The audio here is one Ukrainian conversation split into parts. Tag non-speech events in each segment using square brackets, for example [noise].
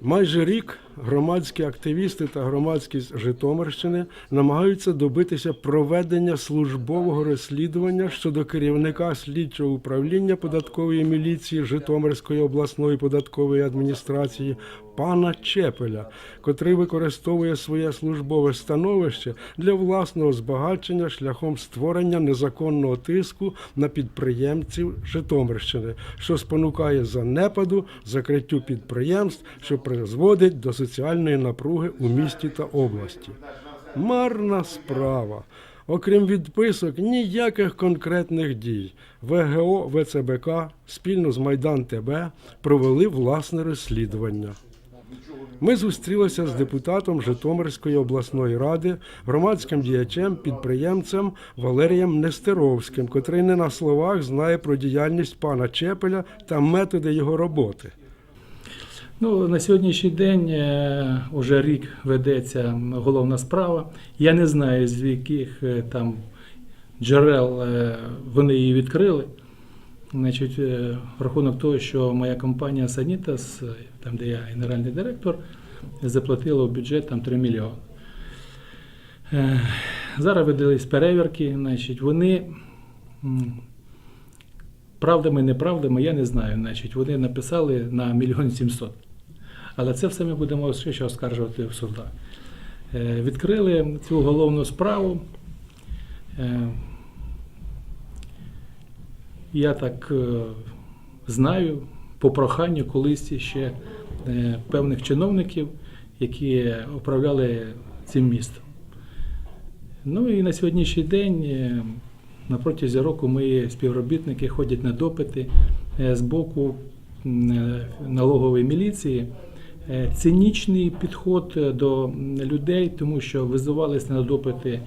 Майже рік громадські активісти та громадськість Житомирщини намагаються добитися проведення службового розслідування щодо керівника слідчого управління податкової міліції Житомирської обласної податкової адміністрації пана Чепеля, котрий використовує своє службове становище для власного збагачення шляхом створення незаконного тиску на підприємців Житомирщини, що спонукає занепаду, закриттю підприємств, що призводить до соціальної напруги у місті та області. Марна справа. Окрім відписок, ніяких конкретних дій. ВГО ВЦБК спільно з Майдан ТБ провели власне розслідування. Ми зустрілися з депутатом Житомирської обласної ради, громадським діячем, підприємцем Валерієм Нестеровським, котрий не на словах знає про діяльність пана Чепеля та методи його роботи. Ну, на сьогоднішній день е, уже рік ведеться головна справа. Я не знаю, з яких е, там джерел е, вони її відкрили. Значить, рахунок того, що моя компанія Санітас, там де я генеральний директор, заплатила в бюджет там 3 мільйони. Е, Зараз веделись перевірки, значить, вони правдами, неправдами, я не знаю. Значить, вони написали на мільйон сімсот. Але це все ми будемо ще оскаржувати в судах. Е, Відкрили цю головну справу. Е, Я так знаю по проханню колись ще е, певних чиновників, які управляли цим містом. Ну і на сьогоднішній день е, на протязі року мої співробітники ходять на допити е, з боку налогової міліції. Цинічний підход до людей, тому що визивалися на допити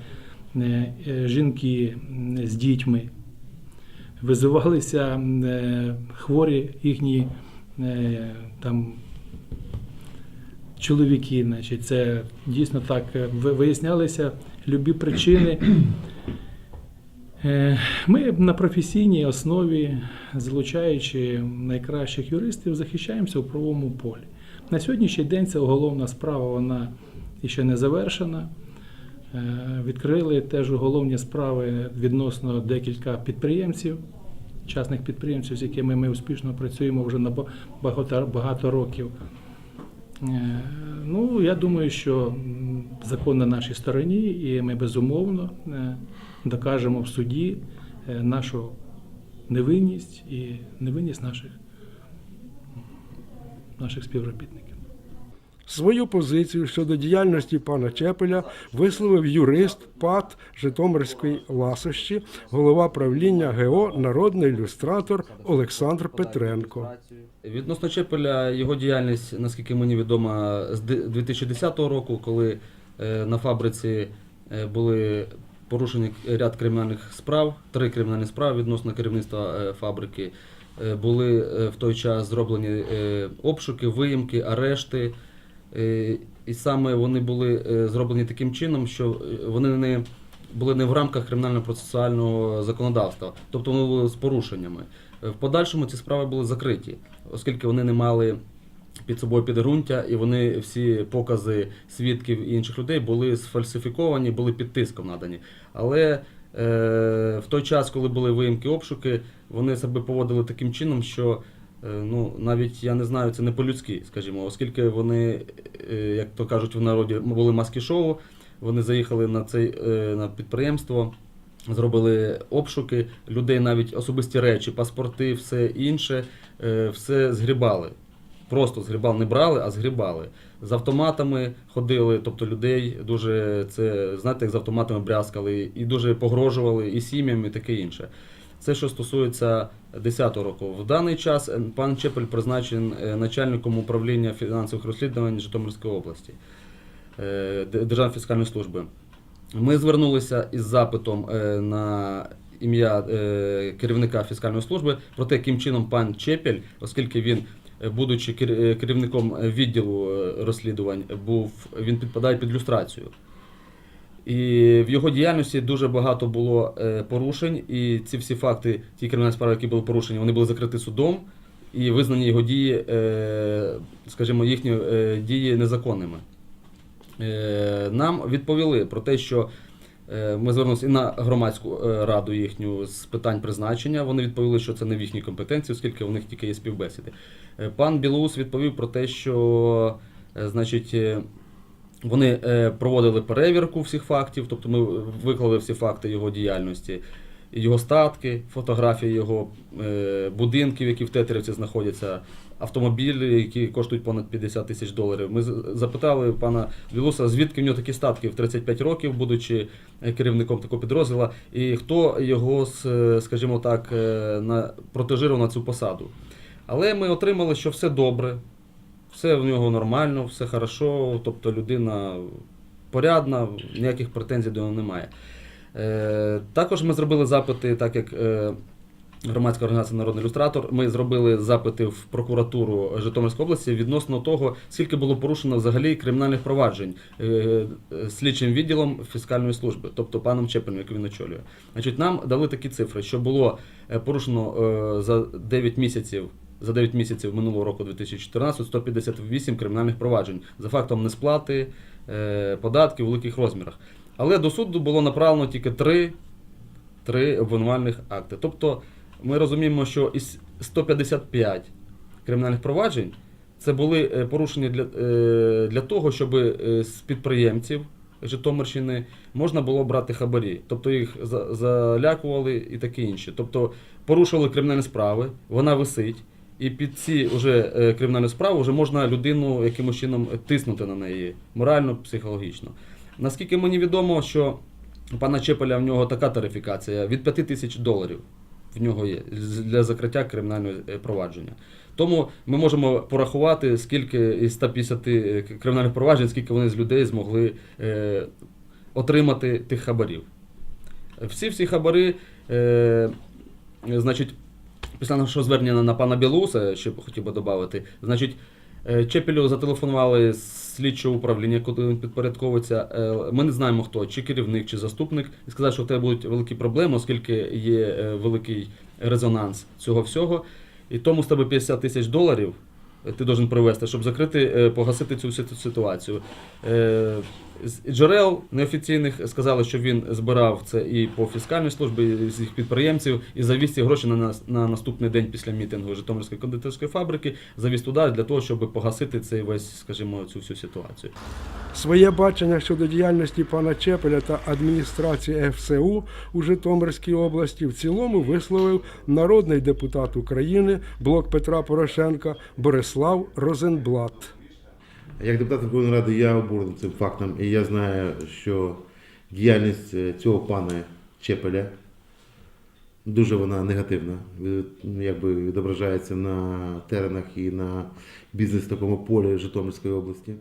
жінки з дітьми, визивалися е, хворі їхні е, там чоловіки, значить, це дійсно так е, вияснялися любі причини. Ми на професійній основі, залучаючи найкращих юристів, захищаємося у правовому полі. На сьогоднішній день ця уголовна справа вона ще не завершена. Е, Відкрили теж уголовні справи відносно декілька підприємців, частних підприємців, з якими ми успішно працюємо вже на багато, багато років. Е, Ну, я думаю, що закон на нашій стороні, і ми безумовно е, докажемо в суді нашу невинність і невинність наших, наших співробітників. Свою позицію щодо діяльності пана Чепеля висловив юрист ПАТ Житомирської ласощі, голова правління ГО Народний ілюстратор Олександр Петренко. Відносно Чепеля, його діяльність, наскільки мені відомо, з 2010 року, коли е, на фабриці е, були порушені ряд кримінальних справ, три кримінальні справи відносно керівництва е, фабрики. Були в той час зроблені обшуки, виїмки, арешти. Е, І саме вони були е, зроблені таким чином, що е, вони не були не в рамках кримінально-процесуального законодавства, тобто вони були з порушеннями. В подальшому ці справи були закриті, оскільки вони не мали під собою підґрунтя, і вони всі покази свідків і інших людей були сфальсифіковані, були під тиском надані. Але е, в той час, коли були виїмки обшуки, вони себе поводили таким чином, що ну, навіть я не знаю, це не по-людськи, скажімо, оскільки вони, е, як то кажуть в народі, були маски-шоу, вони заїхали на, цей, е, на підприємство, зробили обшуки, людей навіть особисті речі, паспорти, все інше, е, все згрібали. Просто згрібали, не брали, а згрібали. З автоматами ходили, тобто людей дуже це, знаєте, як з автоматами брязкали, і дуже погрожували і сім'ям, і таке інше. Це що стосується 10-го року. В даний час е, пан Чепель призначений е, начальником управління фінансових розслідувань Житомирської області е, Державної фіскальної служби. Ми звернулися із запитом на ім'я керівника фіскальної служби про те, яким чином пан Чепель, оскільки він, будучи кер- керівником відділу розслідувань, був він підпадає під люстрацію. І в його діяльності дуже багато було е, порушень, і ці всі факти, ті кримінальні справи, які були порушені, вони були закриті судом. і визнані його дії, е, скажімо, їхні е, дії незаконними. Нам відповіли про те, що ми звернулися і на громадську раду їхню з питань призначення. Вони відповіли, що це не в їхній компетенції, оскільки у них тільки є співбесіди. Пан Білоус відповів про те, що значить. Вони е, проводили перевірку всіх фактів, тобто ми виклали всі факти його діяльності, його статки, фотографії його е, будинків, які в Тетерівці знаходяться, автомобілі, які коштують понад 50 тисяч доларів. Ми запитали пана Білуса, звідки в нього такі статки в 35 років, будучи е, керівником такого підрозділу, і хто його, скажімо так, на, протежирував на цю посаду. Але ми отримали, що все добре, все в нього нормально, все хорошо, тобто людина порядна, ніяких претензій до нього немає. Е, також ми зробили запити, так як е, громадська організація Народний ілюстратор, ми зробили запити в прокуратуру Житомирської області відносно того, скільки було порушено взагалі кримінальних проваджень е, е, слідчим відділом фіскальної служби, тобто паном Чепелем, який він очолює. Значить, нам дали такі цифри, що було е, порушено е, за 9 місяців. За 9 місяців минулого року 2014 158 кримінальних проваджень за фактом несплати е, податків у великих розмірах. Але до суду було направлено тільки 3, 3 обвинувальних акти. Тобто ми розуміємо, що із 155 кримінальних проваджень це були е, порушення для, е, для того, щоб з підприємців Житомирщини можна було брати хабарі. Тобто їх за- залякували і таке інше. Тобто порушували кримінальні справи, вона висить. І під ці вже е, кримінальні справи вже можна людину якимось чином тиснути на неї морально, психологічно. Наскільки мені відомо, що пана Чепеля в нього така тарифікація від 5 тисяч доларів в нього є для закриття кримінального е, провадження. Тому ми можемо порахувати, скільки із 150 е, кримінальних проваджень, скільки вони з людей змогли е, отримати тих хабарів. Всі всі хабари, е, значить, після нашого звернення на, на пана Білуса, ще хотів би додати, значить, е, Чепелю зателефонували з слідчого управління, куди він підпорядковується. Е, Ми не знаємо хто, чи керівник, чи заступник, і сказав, що в тебе будуть великі проблеми, оскільки є е, великий резонанс цього всього. І тому з тебе 50 тисяч доларів ти должен привезти, щоб закрити, погасити цю ситуацію. З джерел неофіційних сказали, що він збирав це і по фіскальній службі, і з їх підприємців, і завіз ці гроші на, нас- на наступний день після мітингу Житомирської кондитерської фабрики, завіз туди для того, щоб погасити цей весь, скажімо, цю всю ситуацію. Своє бачення щодо діяльності пана Чепеля та адміністрації ФСУ у Житомирській області в цілому висловив народний депутат України блок Петра Порошенка Борислав Розенблат. Як депутат Верховної Ради я обурений цим фактом, і я знаю, що діяльність е, цього пана Чепеля дуже вона негативна, е, якби відображається на теренах і на бізнес такому полі Житомирської області.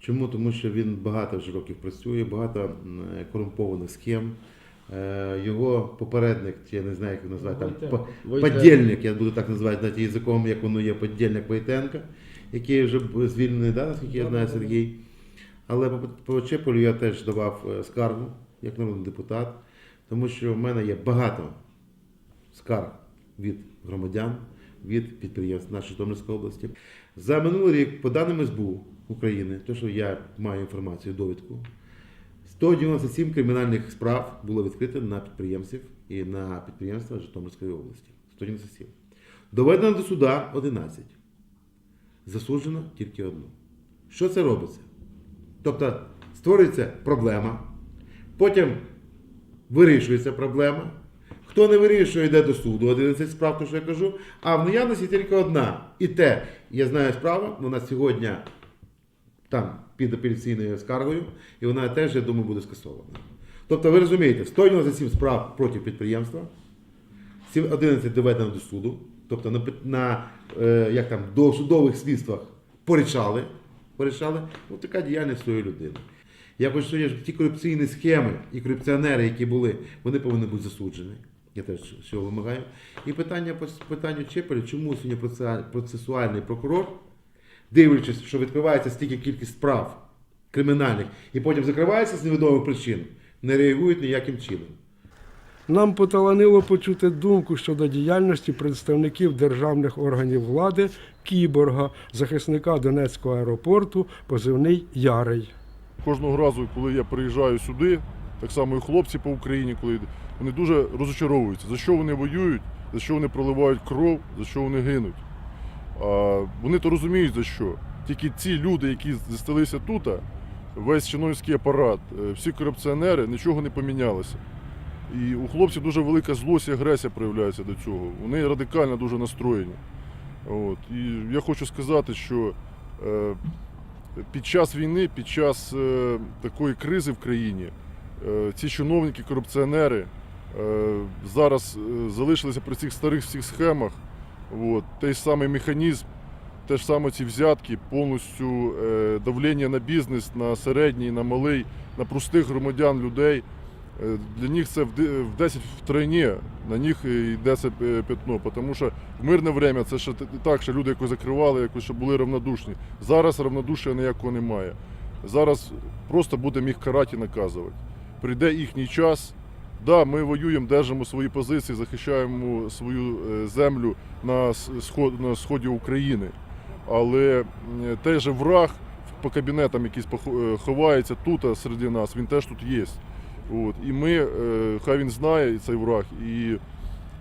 Чому? Тому що він багато вже років працює, багато корумпованих схем. Е, Його попередник, чи я не знаю, як його назвати, там, подільник, я буду так називати язиком, як воно є, подільник Войтенка, який вже звільнений, да, наскільки я знаю, Сергій. Але по, по Чеполю я теж давав е, скаргу як народний депутат, тому що в мене є багато скарг від громадян, від підприємств нашої Житомирської області. За минулий рік, по даним СБУ України, то що я маю інформацію, довідку, 197 кримінальних справ було відкрито на підприємців і на підприємства Житомирської області. 197. Доведено до суда 11. Засуджено тільки одну. Що це робиться? Тобто створюється проблема, потім вирішується проблема. Хто не вирішує, йде до суду, 11 справ, то що я кажу, а в наявності тільки одна. І те, я знаю справа, вона сьогодні там під апеляційною скаргою, і вона теж, я думаю, буде скасована. Тобто, ви розумієте, 197 справ проти підприємства, 11 доведено до суду, тобто на, на е, як там, до судових слідствах порішали, порішали. Ось така діяльність цієї людини. Я хочу що ті корупційні схеми і корупціонери, які були, вони повинні бути засуджені. Я теж цього вимагаю. І питання по Чепеля, чому сьогодні процесуальний прокурор, дивлячись, що відкривається стільки кількість справ кримінальних, і потім закривається з невідомих причин, не реагують ніяким чином. Нам поталанило почути думку щодо діяльності представників державних органів влади Кіборга, захисника Донецького аеропорту, позивний Ярий. Кожного разу, коли я приїжджаю сюди, так само і хлопці по Україні, коли вони дуже розочаровуються, за що вони воюють, за що вони проливають кров, за що вони гинуть. А вони то розуміють за що. Тільки ці люди, які засталися тут, весь чиновницький апарат, е, всі корупціонери, нічого не помінялося. І у хлопців дуже велика злость і агресія проявляється до цього. Вони радикально дуже настроєні. От. І я хочу сказати, що е, під час війни, під час е, такої кризи в країні, е, ці чиновники, корупціонери е, зараз е, залишилися при цих старих всіх схемах. От, той самий механізм, те ж саме ці взятки, повністю е, давлення на бізнес, на середній, на малий, на простих громадян, людей. Е, Для них це в де- в 10 втройні, на них е, йде це е, пятно. Тому що в мирне время це ще так, що люди якось закривали, якось ще були равнодушні. Зараз равнодушия ніякого немає. Зараз просто будемо їх карати і наказувати. Прийде їхній час. Да, ми воюємо, держимо свої позиції, захищаємо свою е, землю на на сході України. Але той же враг по кабінетам якийсь е, ховається тут серед нас, він теж тут є. От. І ми, е, хай він знає цей враг, і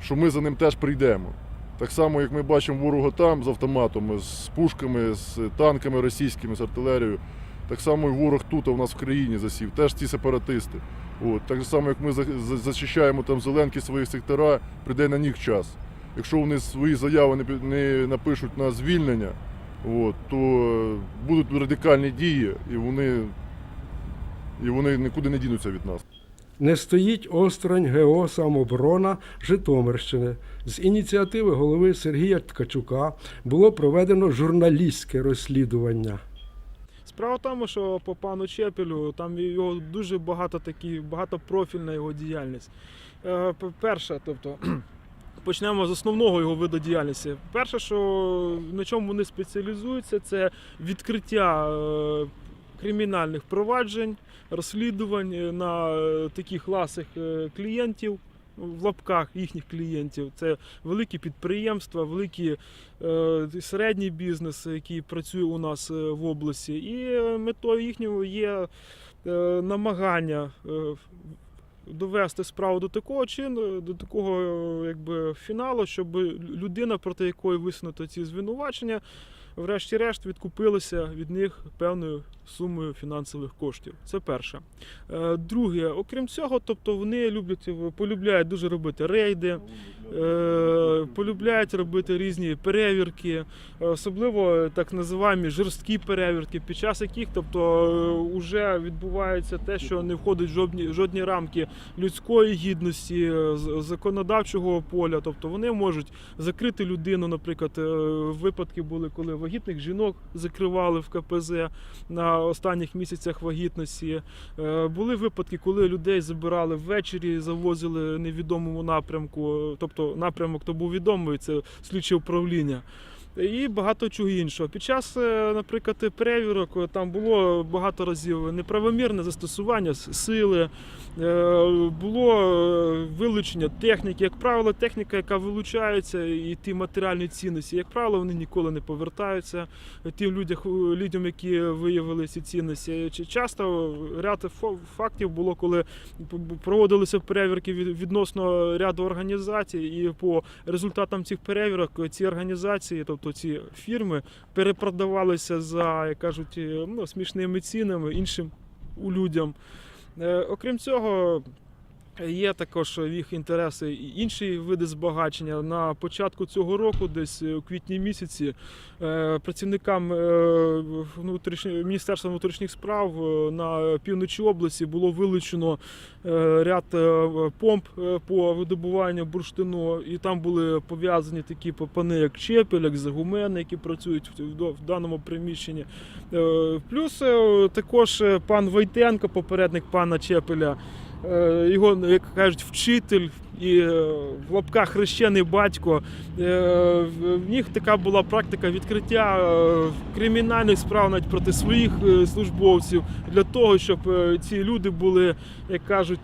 що ми за ним теж прийдемо. Так само, як ми бачимо ворога там з автоматом, з пушками, з танками російськими, з артилерією. Так само і ворог тут у нас в країні засів, теж ці сепаратисти. От. Так само, як ми за- за- там зеленки свої сектора, прийде на них час. Якщо вони свої заяви не, напишуть на звільнення, от, то будуть радикальні дії, і вони, і вони нікуди не дінуться від нас. Не стоїть осторонь ГО самоборона Житомирщини. З ініціативи голови Сергія Ткачука було проведено журналістське розслідування. Справа в тому, що по пану Чепелю там його дуже багато такі, багатопрофільна його діяльність. Е, Перше, тобто. [clears throat] Почнемо з основного його виду діяльності. Перше, що на чому вони спеціалізуються, це відкриття е, кримінальних проваджень, розслідувань е, на е, таких класах е, клієнтів в лапках їхніх клієнтів. Це великі підприємства, великі е, середній бізнес, який працює у нас в області. І метою їхнього є е, намагання е, довести справу до такого чину, до такого якби, фіналу, щоб людина, проти якої висунуто ці звинувачення, врешті-решт відкупилися від них певною сумою фінансових коштів. Це перше. Е, Друге, окрім цього, тобто вони люблять полюбляють дуже робити рейди, полюбляють робити різні перевірки, особливо так називаємо жорсткі перевірки, під час яких тобто вже відбувається те, що не входить в жодні, жодні рамки людської гідності, е, законодавчого поля. Тобто вони можуть закрити людину, наприклад, е, випадки були, коли вагітних жінок закривали в КПЗ на останніх місяцях вагітності. Е, Були випадки, коли людей забирали ввечері, завозили невідомому напрямку. Тобто напрямок то був відомий, це слідче управління. І багато чого іншого. Під час, е, наприклад, перевірок е, там було багато разів неправомірне застосування сили, е, було вилучення техніки. Як правило, техніка, яка вилучається, і ті матеріальні цінності, як правило, вони ніколи не повертаються тим людям, людям, які виявили ці цінності. Чи часто ряд фактів було, коли проводилися перевірки від- відносно ряду організацій, і по результатам цих перевірок ці організації, тобто ці фірми, перепродавалися за, як кажуть, е, ну, смішними цінами іншим людям. Е, Окрім цього. Є також в їх інтереси і інші види збагачення. На початку цього року, десь у квітні місяці, е, працівникам е, Міністерства внутрішніх справ е, на півночі області було вилучено е, ряд е, помп е, по видобуванню бурштину, і там були пов'язані такі пани, як Чепель, як Загумени, які працюють в- даному приміщенні. Е, Плюс е, також е, пан Войтенко, попередник пана Чепеля. Е, його, як кажуть, вчитель і е, в лапках хрещений батько. Е, в- них така була практика відкриття кримінальних справ навіть проти своїх службовців для того, щоб ці люди були, як кажуть,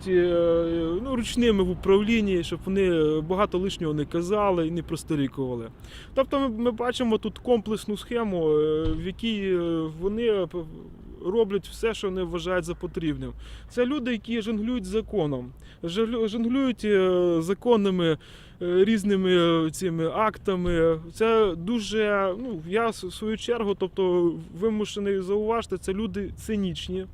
ну, ручними в управлінні, щоб вони багато лишнього не казали і не просторікували. Тобто ми, бачимо тут комплексну схему, в якій вони роблять все, що вони вважають за потрібним. Це люди, які жонглюють законом, жонглю- жонглюють е, законними е, різними е, цими актами. Це дуже, ну я в свою чергу, тобто вимушений зауважити, це люди цинічні,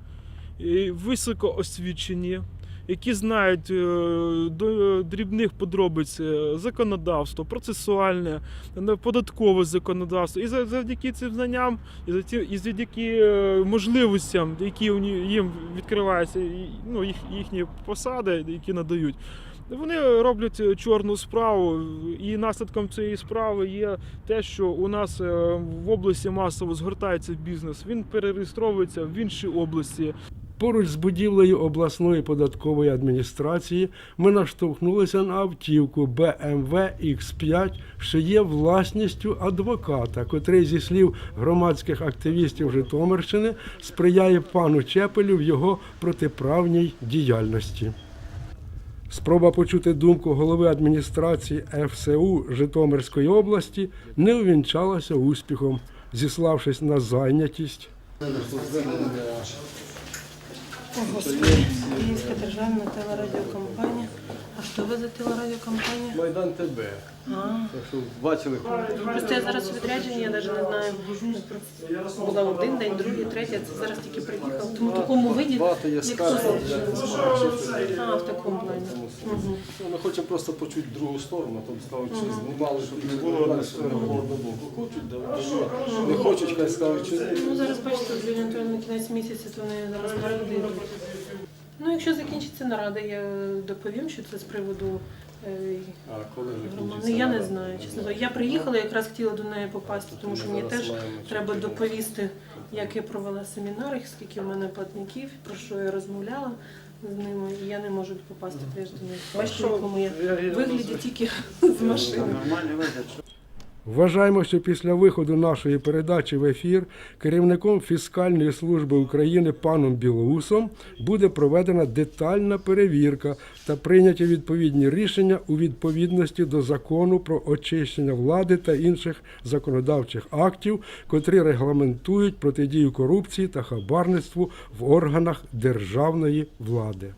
високоосвічені. Які знають е, до дрібних подробиць е, законодавство, процесуальне, е, податкове законодавство. І за- завдяки цим знанням, і завдяки е, можливостям, які їм відкриваються, ну, їхні посади, які надають. Вони роблять е, чорну справу, і наслідком цієї справи є те, що у нас е, в області масово згортається бізнес. Він перереєстровується в інші області. Поруч з будівлею обласної податкової адміністрації ми наштовхнулися на автівку BMW X5, що є власністю адвоката, котрий, зі слів громадських активістів Житомирщини, сприяє пану Чепелю в його протиправній діяльності. Спроба почути думку голови адміністрації ФСУ Житомирської області не увінчалася успіхом, зіславшись на зайнятість. Українська державна телерадіокомпанія. Що ви за телерадіокомпанія? Майдан ТБ. А, Так що бачили, просто я зараз у відрядженні, я навіть не знаю. Була один день, другий, третій, а це зараз тільки приїхав. Тому в такому виді. багато є як скарг, тут. А, в такому плані. Ну, Ми хочемо просто почути другу сторону, там сказали, що знімали, щоб не було далі одного боку. Хочуть, да, не хочуть, хай скажуть, чи ні. Ну зараз бачите, з на кінець місяця, то вони зараз йдуть. Ну, якщо закінчиться нарада, я доповім, що це з приводу. е, А коли закінчиться? Ну я не знаю, чесно. Я приїхала, якраз хотіла до неї попасти, тому що мені теж треба доповісти, як я провела семінар, скільки в мене платників, про що я розмовляла з ними, і я не можу попасти теж до них. Бачите, в якому я вигляді тільки з машини. Вважаємо, що після виходу нашої передачі в ефір керівником фіскальної служби України паном Білоусом буде проведена детальна перевірка та прийняті відповідні рішення у відповідності до закону про очищення влади та інших законодавчих актів, котрі регламентують протидію корупції та хабарництву в органах державної влади.